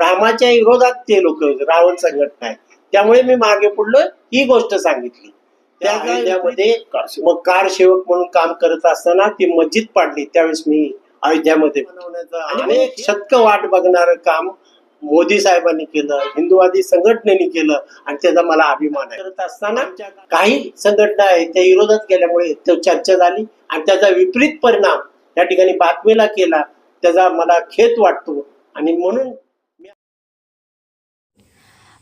रामाच्या विरोधात ते लोक रावण संघटना आहे. त्यामुळे मी मागे पुढलं ही गोष्ट सांगितली. त्या त्या अयोध्यामध्ये कारसेवक. मग कार सेवक म्हणून काम करत असताना ती मस्जिद पाडली त्यावेळेस मी अयोध्यामध्ये. अनेक शतक वाट बघणारं काम मोदी साहेबांनी केलं हिंदुवादी संघटनेने केलं आणि त्याचा मला अभिमान आहे. करत असताना काही संघटना आहे त्या विरोधात केल्यामुळे तो चर्चा झाली आणि त्याचा विपरीत परिणाम या ठिकाणी बातमीला केला त्याचा मला खेद वाटतो. आणि म्हणून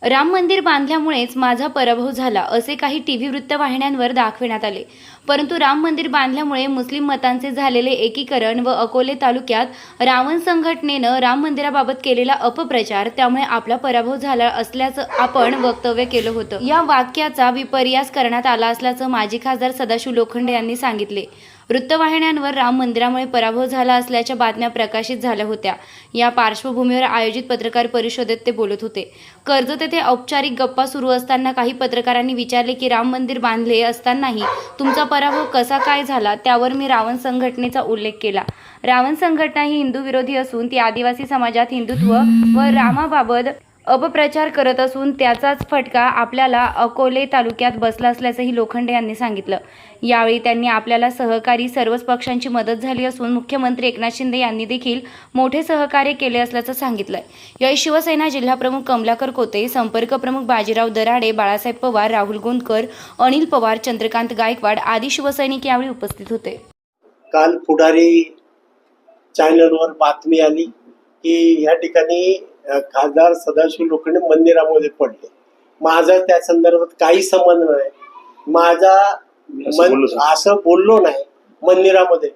राम मंदिर बांधल्यामुळेच माझा पराभव झाला असे काही टी व्ही वृत्तवाहिन्यांवर दाखविण्यात आले. परंतु राम मंदिर बांधल्यामुळे मुस्लिम मतांचे झालेले एकीकरण व अकोले तालुक्यात रावण संघटनेनं राम मंदिराबाबत केलेला अपप्रचार त्यामुळे आपला पराभव झाला असल्याचं आपण वक्तव्य केलं होतं. या वाक्याचा विपर्यास करण्यात आला असल्याचं माजी खासदार सदाशिव लोखंडे यांनी सांगितले. वृत्तवाहिन्यांवर राम मंदिरामुळे पराभव झाला असल्याच्या बातम्या प्रकाशित झाल्या होत्या. या पार्श्वभूमीवर आयोजित पत्रकार परिषदेत ते बोलत होते. कर्जत येथे औपचारिक गप्पा सुरू असताना काही पत्रकारांनी विचारले की राम मंदिर बांधले असतानाही तुमचा पराभव कसा काय झाला? त्यावर मी रावण संघटनेचा उल्लेख केला. रावण संघटना ही हिंदू विरोधी असून ती आदिवासी समाजात हिंदुत्व व रामाबाबत अपप्रचार करत असून त्याचाच फटका आपल्याला अकोले तालुक्यात बसला असल्याचंही लोखंडे यांनी सांगितलं. यावेळी त्यांनी आपल्याला सहकारी सर्वच पक्षांची मदत झाली असून मुख्यमंत्री एकनाथ शिंदे यांनी देखील मोठे सहकार्य केले असल्याचं सांगितलंय. यावेळी शिवसेना जिल्हाप्रमुख कमलाकर कोते संपर्क प्रमुख बाजीराव दराडे बाळासाहेब पवार राहुल गोंदकर अनिल पवार चंद्रकांत गायकवाड आदी शिवसैनिक यावेळी उपस्थित होते. काल पुढारी चॅनलवर बातमी आली की या ठिकाणी खासदार सदाशिव लोखंडे मंदिरामध्ये पडले. माझा त्या संदर्भात काही संबंध नाही. माझा असं मन- बोललो सर. असं बोललो नाही मंदिरामध्ये.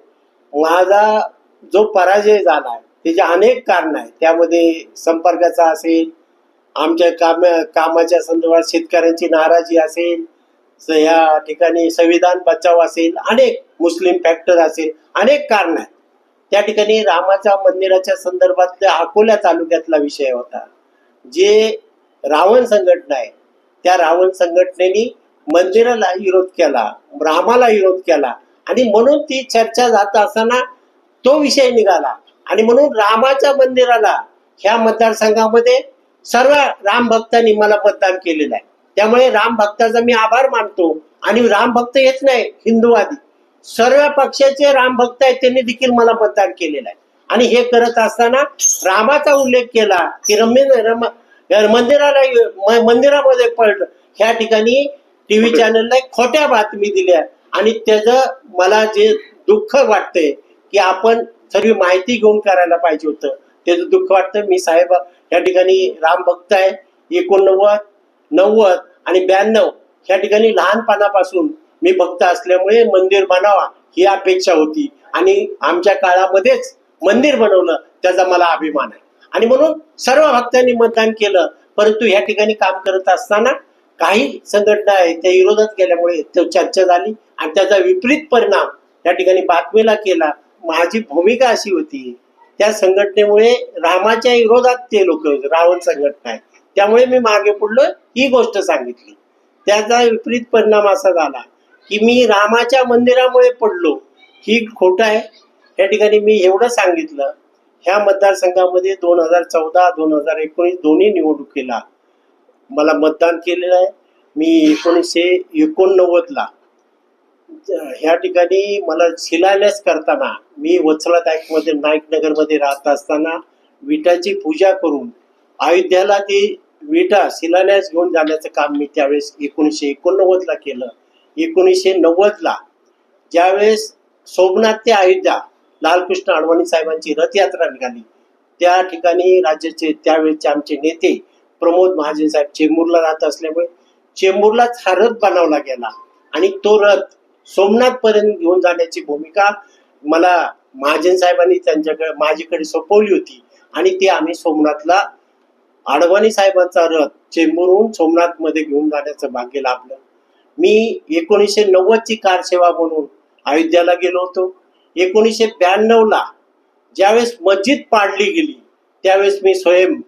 माझा जो पराजय झाला आहे त्याचे अनेक कारण आहेत. त्यामध्ये संपर्काचा असेल आमच्या काम कामाच्या संदर्भात शेतकऱ्यांची नाराजी असेल या ठिकाणी संविधान बचाव असेल अनेक मुस्लिम फॅक्टर असेल अनेक कारण आहेत. त्या ठिकाणी रामाच्या मंदिराच्या संदर्भात अकोल्या तालुक्यातला विषय होता. जे रावण संघटना आहे त्या रावण संघटनेनी मंदिराला विरोध केला रामाला विरोध केला आणि म्हणून ती चर्चा जात असताना तो विषय निघाला. आणि म्हणून रामाच्या मंदिराला ह्या मतदारसंघामध्ये सर्व राम भक्तांनी मला मतदान केलेलं आहे. त्यामुळे राम भक्ताचा मी आभार मानतो. आणि राम भक्त हेच नाही हिंदूवादी. सर्व पक्षाचे राम भक्त आहेत त्यांनी देखील मला मतदान केलेलं आहे. आणि हे करत असताना रामाचा उल्लेख केला की रम्य रम मंदिराला मंदिरामध्ये पडलं ह्या ठिकाणी टीव्ही चॅनलला एक खोट्या बातमी दिल्या. आणि त्याचं मला जे दुःख वाटतंय की आपण सर्व माहिती घेऊन करायला पाहिजे होतं. त्याचं दुःख वाटतं. मी साहेब या ठिकाणी राम भक्त आहे. एकोणनव्वद नव्वद आणि ब्याण्णव ह्या ठिकाणी लहानपणापासून मी भक्त असल्यामुळे मंदिर बनावा ही अपेक्षा होती. आणि आमच्या काळामध्येच मंदिर बनवलं त्याचा मला अभिमान आहे. आणि म्हणून सर्व भक्तांनी मतदान केलं. परंतु ह्या ठिकाणी काम करत असताना काही संघटना आहे त्या विरोधात गेल्यामुळे चर्चा झाली आणि त्याचा विपरीत परिणाम या ठिकाणी बातमीला केला. माझी भूमिका अशी होती त्या संघटनेमुळे रामाच्या विरोधात ते लोक रावण संघटना आहे. त्यामुळे मी मागे पुढलं ही गोष्ट सांगितली. त्याचा विपरीत परिणाम असा झाला. की मी रामाच्या मंदिरामुळे पडलो. ही खोट आहे. या ठिकाणी मी एवढं सांगितलं. ह्या मतदारसंघामध्ये दोन हजार चौदा दोन हजार एकोणीस दोन्ही निवडणुकीला मला मतदान केलेलं आहे. मी एकोणीसशे एकोणनव्वदला ह्या ठिकाणी मला शिलान्यास करताना मी वत्सला मध्ये नाईकनगरमध्ये राहत असताना विटाची पूजा करून अयोध्याला ती विटा शिलान्यास घेऊन जाण्याचं काम मी त्यावेळेस एकोणीसशे एकोणनव्वदला केलं. एकोणीसशे नव्वदला ज्यावेळेस सोमनाथ ते अयोध्या लालकृष्ण अडवाणी साहेबांची रथयात्रा निघाली. त्या ठिकाणी राज्याचे त्यावेळेचे आमचे नेते प्रमोद महाजन साहेब चेंबूरला राहत असल्यामुळे चेंबूरलाच हा रथ बनवला गेला. आणि तो रथ सोमनाथ पर्यंत घेऊन जाण्याची भूमिका मला महाजन साहेबांनी त्यांच्याकडे माझ्याकडे सोपवली होती. आणि ते आम्ही सोमनाथला अडवाणी साहेबांचा रथ चेंबूरहून सोमनाथमध्ये घेऊन जाण्याचं भाग्य लाभलं. मी एकोणीसशे नव्वद ची कार सेवा म्हणून अयोध्याला गेलो होतो. एकोणीसशे ब्याण्णव ला ज्यावेळेस मस्जिद पाडली गेली त्यावेळेस मी स्वयं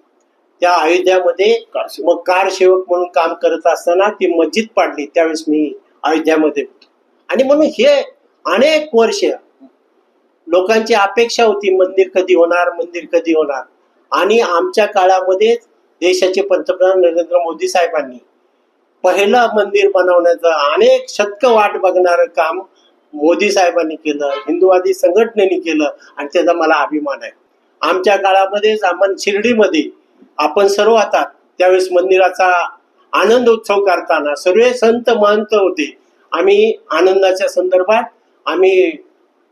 त्या अयोध्यामध्ये कारसेवक. मग कार सेवक म्हणून काम करत असताना ती मस्जिद पाडली त्यावेळेस मी अयोध्यामध्ये होतो. आणि म्हणून हे अनेक वर्ष लोकांची अपेक्षा होती मंदिर कधी होणार मंदिर कधी होणार. आणि आमच्या काळामध्ये देशाचे पंतप्रधान नरेंद्र मोदी साहेबांनी पहिलं मंदिर बनवण्याचं अनेक शतक वाट बघणारं काम मोदी साहेबांनी केलं हिंदुवादी संघटनेने केलं आणि त्याचा मला अभिमान आहे. आमच्या काळामध्येच आपण शिर्डीमध्ये आपण सर्व आता त्यावेळेस मंदिराचा आनंद उत्सव करताना सर्व संत महंत होते. आम्ही आनंदाच्या संदर्भात आम्ही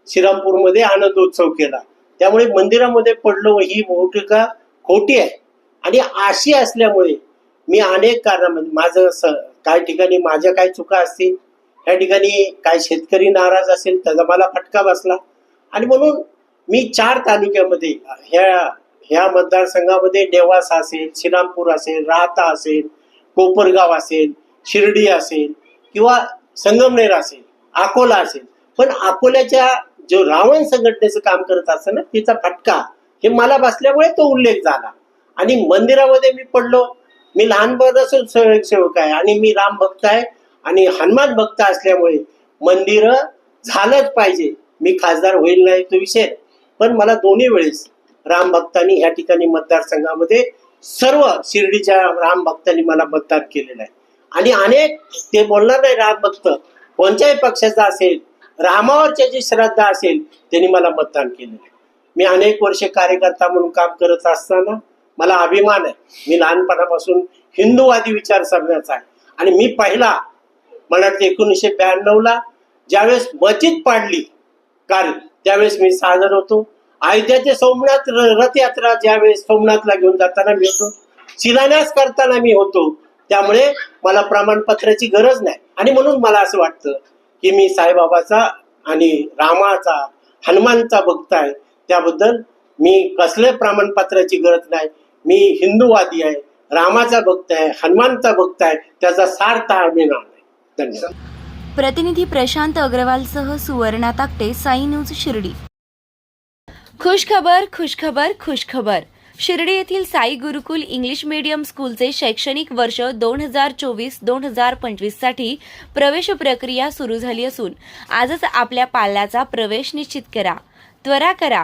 श्रीरामपूरमध्ये आनंदोत्सव केला. त्यामुळे मंदिरामध्ये पडलो ही भूमिका खोटी आहे. आणि अशी असल्यामुळे मी अनेक कारणामध्ये माझं काही ठिकाणी माझ्या काही चुका असतील त्या ठिकाणी काय शेतकरी नाराज असेल त्याचा मला फटका बसला. आणि म्हणून मी चार तालुक्यामध्ये ह्या ह्या मतदारसंघामध्ये देवास असेल श्रीरामपूर असेल राहता असेल कोपरगाव असेल शिर्डी असेल किंवा संगमनेर असेल अकोला असेल. पण अकोल्याच्या जो रावण संघटनेचं काम करत असतं ना तिचा फटका हे मला बसल्यामुळे तो उल्लेख झाला. आणि मंदिरामध्ये मी पडलो. मी लहानपणापासून स्वयंसेवक आहे. आणि मी राम भक्त आहे. आणि हनुमान भक्त असल्यामुळे मंदिर झालंच पाहिजे. मी खासदार होईल नाही तो विषय. पण मला दोन्ही वेळेस राम भक्तांनी ह्या ठिकाणी मतदारसंघामध्ये सर्व शिर्डीच्या राम भक्तांनी मला मतदान केलेलं आहे. आणि अनेक ते बोलणार नाही राम भक्त कोणत्याही पक्षाचा असेल रामावरच्या जी श्रद्धा असेल त्यांनी मला मतदान केलेलं आहे. मी अनेक वर्षे कार्यकर्ता म्हणून काम करत असताना मला अभिमान आहे. मी लहानपणापासून हिंदूवादी विचारसरण्याचा आहे. आणि मी पहिला मला वाटतं एकोणीसशे ब्याण्णवला ज्यावेळेस मस्जिद पाडली कारण त्यावेळेस मी सादर होतो. अयोध्याचे सोमनाथ रथयात्रा ज्यावेळेस सोमनाथला घेऊन जाताना मी होतो. शिलान्यास करताना मी होतो. त्यामुळे मला प्रमाणपत्राची गरज नाही. आणि म्हणून मला असं वाटतं की मी साईबाबाचा आणि रामाचा हनुमानचा भक्त आहे. त्याबद्दल मी कसल्या प्रमाणपत्राची गरज नाही. मी हिंदूवादी आहे रामाचा भक्त आहे हनुमानचा भक्त आहे त्याचा अभिमान आहे धन्यवाद. प्रतिनिधी प्रशांत अग्रवालसह सुवर्णा ताकटे साई न्यूज शिर्डी. खुश खबर खुश खबर खुश खबर शिर्डी येथील साई गुरुकुल इंग्लिश मीडियम स्कूलचे शैक्षणिक वर्ष दोन हजार चोवीस दोन हजार पंचवीससाठी प्रवेश प्रक्रिया सुरू झाली असून आजच आपल्या पाल्याचा प्रवेश निश्चित करा. त्वरा करा.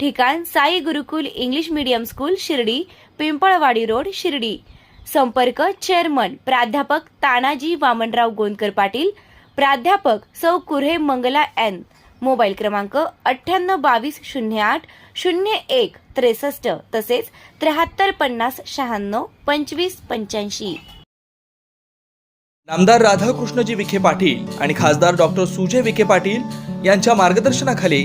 ठिकाण Sai Gurukul English medium school Shirdi Pimpalwadi road Shirdi. संपर्क चेअरमन प्राध्यापक तानाजी वामनराव गोंदकर पाटील प्राध्यापक सौ कुर्हे मंगला एन. मोबाईल क्रमांक अठ्ठ्याण्णव बावीस शून्य आठ शून्य एक त्रेसष्ट तसेच त्र्याहत्तर पन्नास शहाण्णव पंचवीस पंच्याऐंशी. नामदार राधाकृष्णजी विखे पाटील आणि खासदार डॉक्टर सुजय विखे पाटील यांच्या मार्गदर्शनाखाली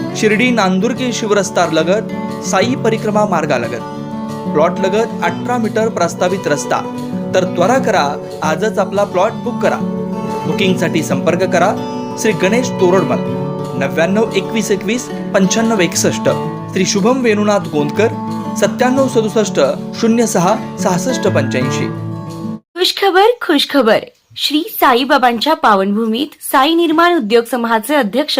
शिर्डी नांदुर्के शिवरस्तार लगत साई परिक्रमा मार्गालगत प्लॉट लगत अठरा मीटर प्रस्तावित रस्ता. तर त्वरा करा आजच आपला प्लॉट बुक करा. बुकिंगसाठी संपर्क करा श्री गणेश तोरडमल. नव्याण्णव एकवीस एकवीस पंच्याण्णव एकसष्ट. श्री शुभम वेणुनाथ गोंदकर सत्त्याण्णव सदुसष्ट शून्य सहा सहासष्ट पंच्याऐंशी. खुशखबर खुशखबर. श्री साईबाबांच्या पावनभूमीत साई निर्माण उद्योग समूहाचे अध्यक्ष